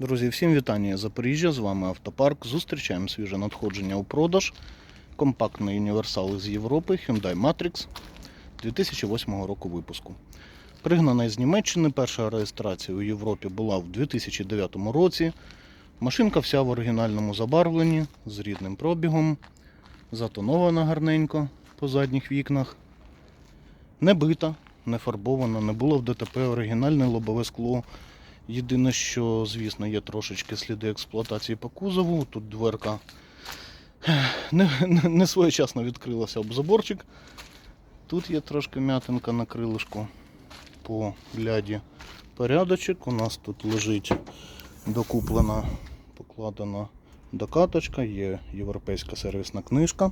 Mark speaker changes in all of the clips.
Speaker 1: Друзі, всім вітання з Запоріжжя. З вами Автопарк. Зустрічаємо свіже надходження у продаж. Компактний універсал з Європи Hyundai Matrix 2008 року випуску. Пригнана з Німеччини. Перша реєстрація у Європі була в 2009 році. Машинка вся в оригінальному забарвленні з рідним пробігом. Затонована гарненько по задніх вікнах. Не бита, не фарбована, не було в ДТП оригінальне лобове скло. Єдине, що, звісно, є трошечки сліди експлуатації по кузову. Тут дверка не, не, не своєчасно відкрилася об заборчик. Тут є трошки м'ятинка на крилишку по ляді порядочок. У нас тут лежить докуплена, покладена докаточка, є європейська сервісна книжка.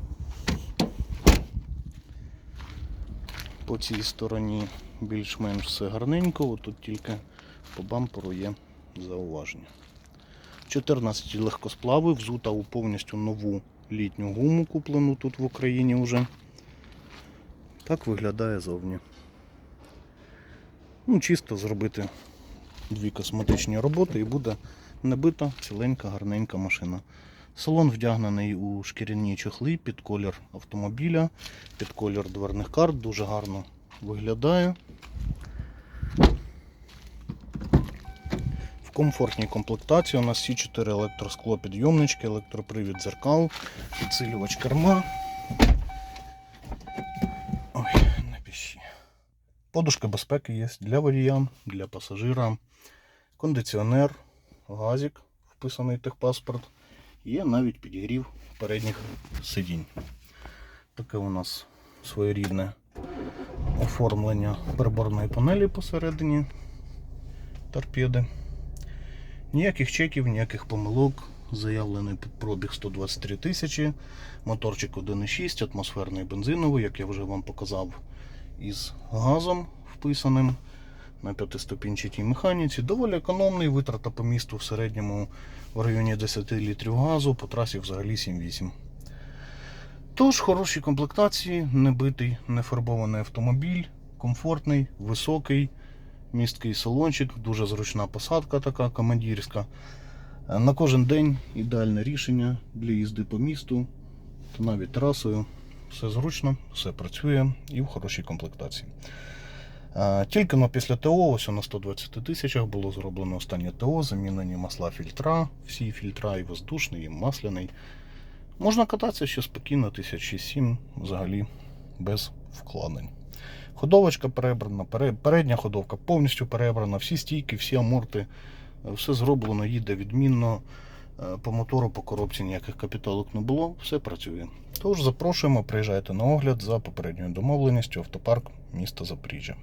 Speaker 1: По цій стороні більш-менш все гарненько, тут тільки по бамперу є зауваження. 14 легкосплави, взута у повністю нову літню гуму, куплену тут в Україні вже. Так виглядає зовні. Ну, чисто зробити дві косметичні роботи і буде набита ціленька, гарненька машина. Салон вдягнений у шкіряні чохли під колір автомобіля, під колір дверних карт, дуже гарно виглядає. Комфортній комплектації у нас всі 4 електросклопідйомнички, електропривід дзеркал, підсилювач керма. Ой, не піші. Подушка безпеки є для водія, для пасажира, кондиціонер, газик, вписаний техпаспорт. Є навіть підігрів передніх сидінь. Таке у нас своєрідне оформлення приборної панелі посередині торпеди. Ніяких чеків, ніяких помилок. Заявлений пробіг 123 тисячі, моторчик 1,6, атмосферний бензиновий, як я вже вам показав, із газом вписаним на п'ятиступінчатій механіці. Доволі економний, витрата по місту в середньому в районі 10 літрів газу, по трасі взагалі 7-8. Тож, хороші комплектації, небитий, нефарбований автомобіль, комфортний, високий, місткий салончик, дуже зручна посадка така командирська. Е, На кожен день ідеальне рішення для їзди по місту, та навіть трасою. Все зручно, все працює і в хорошій комплектації. Е, Тільки но після ТО, ось на 120 тисячах було зроблено останнє ТО, замінені масла фільтра, всі фільтра і воздушний, і масляний. Можна кататися ще спокійно, 1007 взагалі без вкладень. Ходовочка перебрана, передня ходовка повністю перебрана, всі стійки, всі аморти, е, все зроблено, їде відмінно. Е, По мотору, по коробці ніяких капіталок не було, все працює. Тож запрошуємо, приїжджайте на огляд за попередньою домовленістю автопарк міста Запоріжжя.